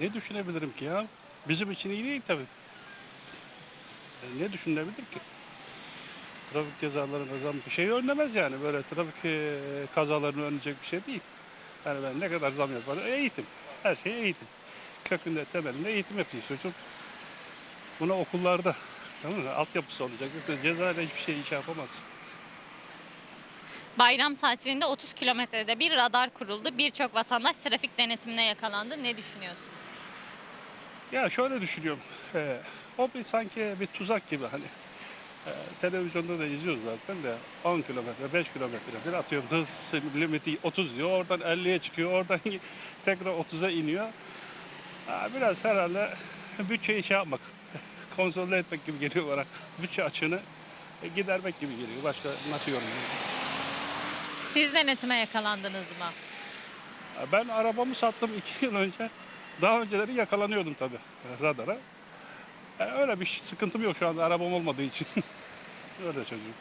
Ne düşünebilirim ki ya? Bizim için iyi değil tabii. E, Ne düşünebilir ki? Trafik cezalarına zam bir şey önlemez yani. Böyle trafik e, kazalarını önleyecek bir şey değil. Yani ben ne kadar zam yaparım? Eğitim. Her şey eğitim. Kökünde, temelinde eğitim yapıyor çocuk. Buna okullarda tamam mı? altyapısı olacak. Yoksa cezayla hiçbir şey iş yapamaz. Bayram tatilinde 30 kilometrede bir radar kuruldu. Birçok vatandaş trafik denetimine yakalandı. Ne düşünüyorsun? Ya şöyle düşünüyorum. Ee, o bir sanki bir tuzak gibi hani. Ee, televizyonda da izliyoruz zaten de 10 kilometre, 5 kilometre bir atıyorum hız limiti 30 diyor. Oradan 50'ye çıkıyor. Oradan tekrar 30'a iniyor. Ha, biraz herhalde bütçeyi şey yapmak, konsolide etmek gibi geliyor bana. Bütçe açığını e, gidermek gibi geliyor. Başka nasıl yorumlayayım? Siz denetime yakalandınız mı? Ben arabamı sattım iki yıl önce. Daha önceleri yakalanıyordum tabii e, radara. E, öyle bir sıkıntım yok şu anda arabam olmadığı için. öyle çocuğum.